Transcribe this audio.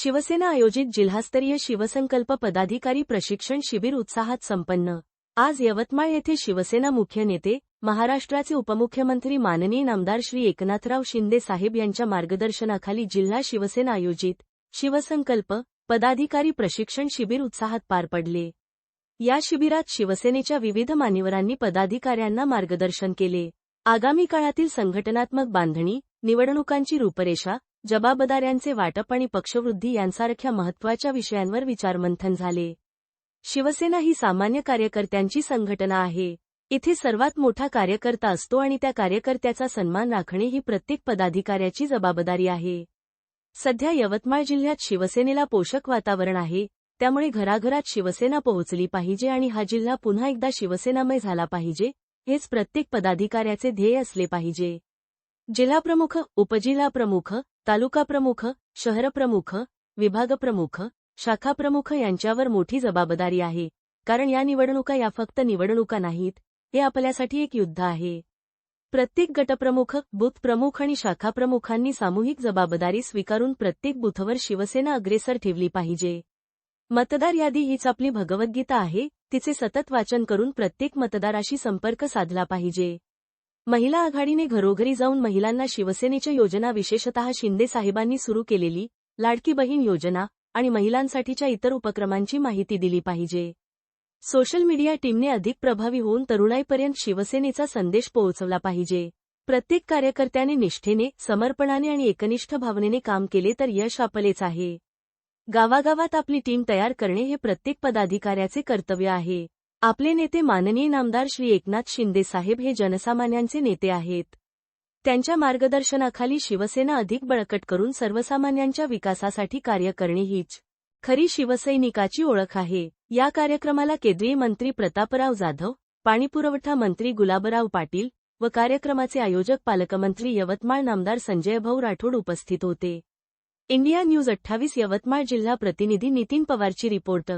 शिवसेना आयोजित जिल्हास्तरीय शिवसंकल्प पदाधिकारी प्रशिक्षण शिबिर उत्साहात संपन्न. आज यवतमाळ येथे शिवसेना मुख्य नेते महाराष्ट्राचे उपमुख्यमंत्री माननीय नामदार श्री एकनाथराव शिंदे साहेब यांच्या मार्गदर्शनाखाली जिल्हा शिवसेना आयोजित शिवसंकल्प पदाधिकारी प्रशिक्षण शिबिर उत्साहात पार पडले. या शिबिरात शिवसेनेच्या विविध मान्यवरांनी पदाधिकाऱ्यांना मार्गदर्शन केले. आगामी काळातील संघटनात्मक बांधणी निवडणुकांची रूपरेषा जबाबदाऱ्यांचे वाटप आणि पक्षवृद्धी यांसारख्या महत्त्वाच्या विषयांवर विचारमंथन झाले. शिवसेना ही सामान्य कार्यकर्त्यांची संघटना आहे. इथे सर्वात मोठा कार्यकर्ता असतो आणि त्या कार्यकर्त्याचा सन्मान राखणे ही प्रत्येक पदाधिकाऱ्याची जबाबदारी आहे. सध्या यवतमाळ जिल्ह्यात शिवसेनेला पोषक वातावरण आहे त्यामुळे घराघरात शिवसेना पोहोचली पाहिजे आणि हा जिल्हा पुन्हा एकदा शिवसेनामय झाला पाहिजे हेच प्रत्येक पदाधिकाऱ्याचे ध्येय असले पाहिजे. जिल्हाप्रमुख उपजिल्हाप्रमुख तालुकाप्रमुख शहरप्रमुख विभागप्रमुख शाखाप्रमुख यांच्यावर मोठी जबाबदारी आहे. कारण या निवडणुका या फक्त निवडणुका नाहीत हे आपल्यासाठी एक युद्ध आहे. प्रत्येक गटप्रमुख बूथ प्रमुख आणि शाखाप्रमुखांनी सामूहिक जबाबदारी स्वीकारून प्रत्येक बूथवर शिवसेना अग्रेसर ठेवली पाहिजे. मतदार यादी हीच आपली भगवद्गीता आहे तिचे सतत वाचन करून प्रत्येक मतदाराशी संपर्क साधला पाहिजे. महिला आघाडीने घरोघरी जाऊन महिलांना शिवसेनेच्या योजना विशेषतः शिंदे साहेबांनी सुरू केलेली लाडकी बहीण योजना आणि महिलांसाठीच्या इतर उपक्रमांची माहिती दिली पाहिजे. सोशल मीडिया टीमने अधिक प्रभावी होऊन तरुणाईपर्यंत शिवसेनेचा संदेश पोहोचवला पाहिजे. प्रत्येक कार्यकर्त्याने निष्ठेने समर्पणाने आणि एकनिष्ठ भावनेने काम केले तर यश आपलेच आहे. गावागावात आपली टीम तयार करणे हे प्रत्येक पदाधिकाऱ्याचे कर्तव्य आहे. आपले नेते माननीय नामदार श्री एकनाथ शिंदे साहेब हे जनसामान्यांचे नेते आहेत. त्यांच्या मार्गदर्शनाखाली शिवसेना अधिक बळकट करून सर्वसामान्यांच्या विकासासाठी कार्य करणे हीच खरी शिवसैनिकाची ओळख आहे. या कार्यक्रमाला केंद्रीय मंत्री प्रतापराव जाधव पाणीपुरवठा मंत्री गुलाबराव पाटील व कार्यक्रमाचे आयोजक पालकमंत्री यवतमाळ नामदार संजयभाऊ राठोड उपस्थित होते. इंडिया न्यूज अठ्ठावीस यवतमाळ जिल्हा प्रतिनिधी नितीन पवारची रिपोर्ट.